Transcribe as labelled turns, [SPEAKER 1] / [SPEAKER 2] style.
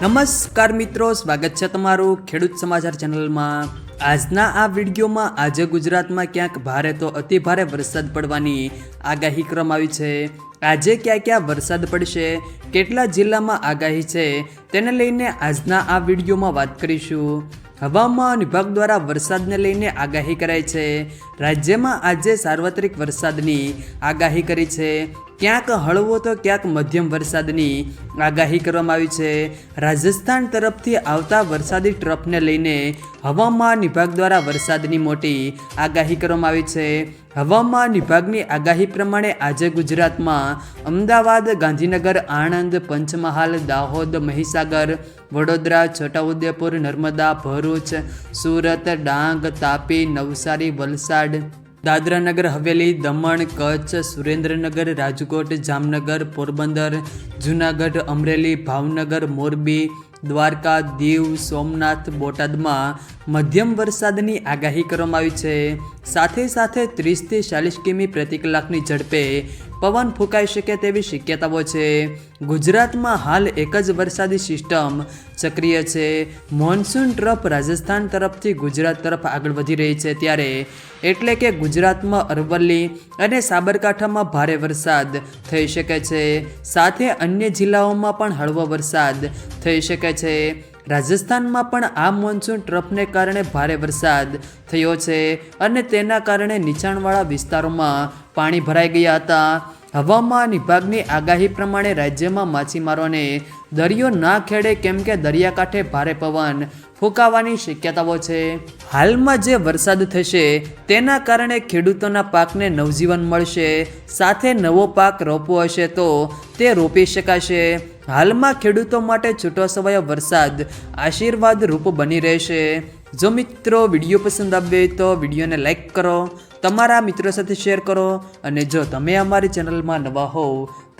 [SPEAKER 1] નમસ્કાર મિત્રો, સ્વાગત છે તમારું ખેડૂત સમાચાર ચેનલમાં. આજના આ વિડીયોમાં આજે ગુજરાતમાં ક્યાંક ભારે તો અતિ ભારે વરસાદ પડવાની આગાહી કરવામાં આવી છે. આજે ક્યાં ક્યાં વરસાદ પડશે, કેટલા જિલ્લામાં આગાહી છે, તેને લઈને આજના આ વિડીયોમાં વાત કરીશું. હવામાન વિભાગ દ્વારા વરસાદને લઈને આગાહી કરાઈ છે. રાજ્યમાં આજે સાર્વત્રિક વરસાદની આગાહી કરી છે. ક્યાંક હળવો તો ક્યાંક મધ્યમ વરસાદની આગાહી કરવામાં આવી છે. રાજસ્થાન તરફથી આવતા વરસાદી ટ્રફને લઈને હવામાન વિભાગ દ્વારા વરસાદની મોટી આગાહી કરવામાં આવી છે. હવામાન વિભાગની આગાહી પ્રમાણે આજે ગુજરાતમાં અમદાવાદ, ગાંધીનગર, આણંદ, પંચમહાલ, દાહોદ, મહીસાગર, વડોદરા, છોટાઉદેપુર, નર્મદા, ભરૂચ, સુરત, ડાંગ, તાપી, નવસારી, વલસાડ દાદરાનગર હવેલી દમણ કચ્છ સુરેન્દ્રનગર રાજકોટ જામનગર પોરબંદર જૂનાગઢ અમરેલી ભાવનગર મોરબી દ્વારકા, દીવ, સોમનાથ, બોટાદમાં મધ્યમ વરસાદની આગાહી કરવામાં આવી છે. સાથે સાથે ત્રીસથી ચાલીસ કિમી પ્રતિ કલાકની ઝડપે પવન ફૂંકાઈ શકે તેવી શક્યતાઓ છે. ગુજરાતમાં હાલ એક જ વરસાદી સિસ્ટમ સક્રિય છે. મોન્સૂન ટ્રફ રાજસ્થાન તરફથી ગુજરાત તરફ આગળ વધી રહી છે ત્યારે એટલે કે ગુજરાતમાં અરવલ્લી અને સાબરકાંઠામાં ભારે વરસાદ થઈ શકે છે. સાથે અન્ય જિલ્લાઓમાં પણ હળવો વરસાદ થઈ શકે છે. રાજસ્થાનમાં પણ આ મોન્સૂન ટ્રફને કારણે ભારે વરસાદ થયો છે અને તેના કારણે નીચાણવાળા વિસ્તારોમાં પાણી ભરાઈ ગયા હતા. હવામાન વિભાગની આગાહી પ્રમાણે રાજ્યમાં માછીમારોને દરિયો ના ખેડે કેમ કે દરિયાકાંઠે ભારે પવન ફૂંકાવાની શક્યતાઓ છે. હાલમાં જે વરસાદ થશે, તેના કારણે ખેડૂતોના પાકને નવજીવન મળશે. સાથે નવો પાક રોપવો હશે તો તે રોપી શકાશે. હાલમાં ખેડૂતો માટે છૂટો છવાયો વરસાદ આશીર્વાદ રૂપ બની રહેશે. જો મિત્રો વીડિયો પસંદ આવે તો વિડીયોને લાઈક કરો, તમારા મિત્રો સાથે શેર કરો અને જો તમે અમારી ચેનલમાં નવા હોવ